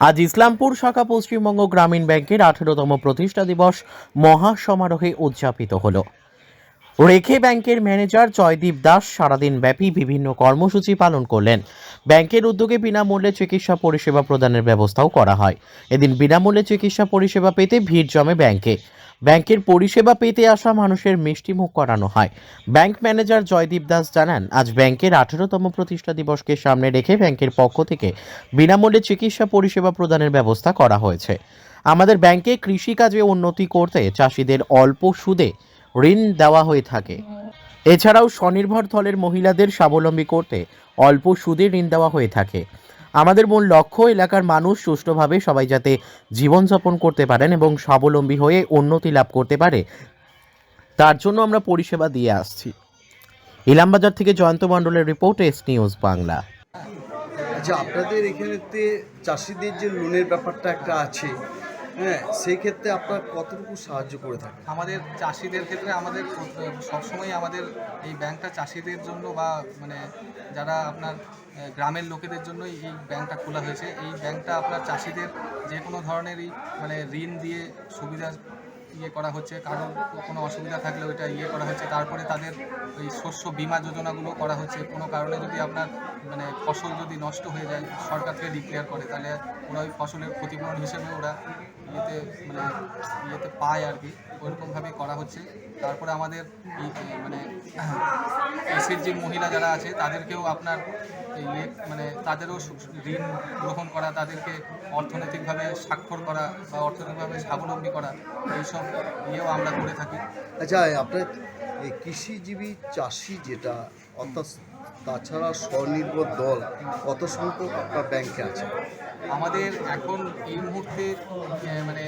আজ ইসলামপুর শাখা পশ্চিমবঙ্গ গ্রামীণ ব্যাংকের আঠেরোতম প্রতিষ্ঠা দিবস মহাসমারোহে উদযাপিত হলো। রেখে ব্যাংকের ম্যানেজার জয়দীপ দাস সারাদিন ব্যাপী বিভিন্ন কর্মসূচি পালন করলেন। ব্যাংকের উদ্যোগে বিনামূল্যে চিকিৎসা পরিষেবা প্রদানের ব্যবস্থাও করা হয়। এদিন বিনামূল্যে চিকিৎসা পরিষেবা পেতে ভিড় জমে ব্যাংকে। ব্যাংকের পরিষেবা পেতে আসা মানুষের মিষ্টিমুখ করানো হয়। ব্যাংক ম্যানেজার জয়দীপ দাস জানান, আজ ব্যাংকের আঠেরোতম প্রতিষ্ঠা দিবসকে সামনে রেখে ব্যাংকের পক্ষ থেকে বিনামূল্যে চিকিৎসা পরিষেবা প্রদানের ব্যবস্থা করা হয়েছে। আমাদের ব্যাংকে কৃষিকাজে উন্নতি করতে চাষিদের অল্প সুদে ঋণ দেওয়া হয়ে থাকে। এছাড়াও স্বনির্ভর দলের মহিলাদের স্বাবলম্বী করতে অল্প সুদে ঋণ দেওয়া হয়ে থাকে। আমাদের মূল লক্ষ্য এলাকার মানুষ সুষ্ঠুভাবে সবাই যাতে জীবনযাপন করতে পারেন এবং স্বাবলম্বী হয়ে উন্নতি লাভ করতে পারে, তার জন্য আমরা পরিষেবা দিয়ে আসছি। ইলামবাজার থেকে জয়ন্ত মণ্ডলের রিপোর্ট, এস নিউজ বাংলা। আচ্ছা আপনাদের এখানেতে চাষিদের যে লোনের ব্যাপারটা একটা আছে হ্যাঁ সেই ক্ষেত্রে আপনার কতটুকু সাহায্য করে থাকে? আমাদের চাষিদের ক্ষেত্রে আমাদের সবসময় আমাদের এই ব্যাংকটা চাষিদের জন্য বা মানে যারা আপনার গ্রামের লোকেদের জন্যই এই ব্যাংকটা খোলা হয়েছে। এই ব্যাংকটা আপনার চাষিদের যে কোনো ধরনেরই মানে ঋণ দিয়ে সুবিধা ইয়ে করা হচ্ছে। কারোর কোনো অসুবিধা থাকলে ওইটা ইয়ে করা হচ্ছে। তারপরে তাদের ওই শস্য বিমা যোজনাগুলো করা হচ্ছে। কোনো কারণে যদি আপনার মানে ফসল যদি নষ্ট হয়ে যায় সরকার থেকে ডিক্লেয়ার করে, তাহলে ওরা ওই ফসলের ক্ষতিপূরণ হিসেবে ওরা ইয়েতে মানে ইয়েতে পায় আর কি ওইরকমভাবেই করা হচ্ছে। তারপরে আমাদের মানে এসির যে মহিলা যারা আছে, তাদেরকেও আপনার ইয়ে মানে তাদেরও ঋণ গ্রহণ করা, তাদেরকে অর্থনৈতিকভাবে স্বাক্ষর করা বা অর্থনৈতিকভাবে স্বাবলম্বী করা, এইসব ইয়েও আমরা করে থাকি। আচ্ছা আপনার কৃষিজীবী চাষি যেটা, অর্থাৎ তাছাড়া স্বনির্ভর দল কত সংখ্যক আপনার ব্যাংকে আছে? আমাদের এখন এই মুহূর্তে মানে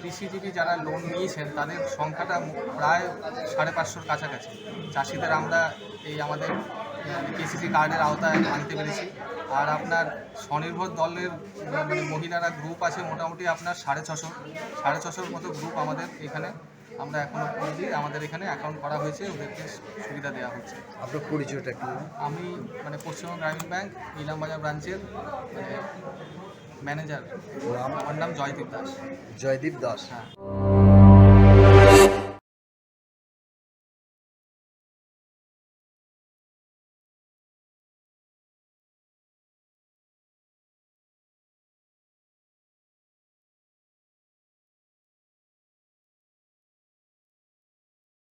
কৃষিজীবী যারা লোন নিয়েছেন, তাদের সংখ্যাটা প্রায় সাড়ে পাঁচশোর কাছাকাছি। চাষিদের আমরা এই আমাদের কেসিসি কার্ডের আওতায় আনতে পেরেছি। আর আপনার স্বনির্ভর দলের মানে মহিলারা গ্রুপ আছে, মোটামুটি আপনার সাড়ে ছশো, সাড়ে ছশোর মতো গ্রুপ আমাদের এখানে আমরা এখনও অবধি আমাদের এখানে অ্যাকাউন্ট করা হয়েছে ওদেরকে সুবিধা দেওয়া হচ্ছে। আপনার পরিচয়টা কি আমি মানে পশ্চিমবঙ্গ গ্রামীণ ব্যাংক ইলামবাজার ব্রাঞ্চের মানে ম্যানেজার আমার নাম জয়দীপ দাস। জয়দীপ দাস। হ্যাঁ।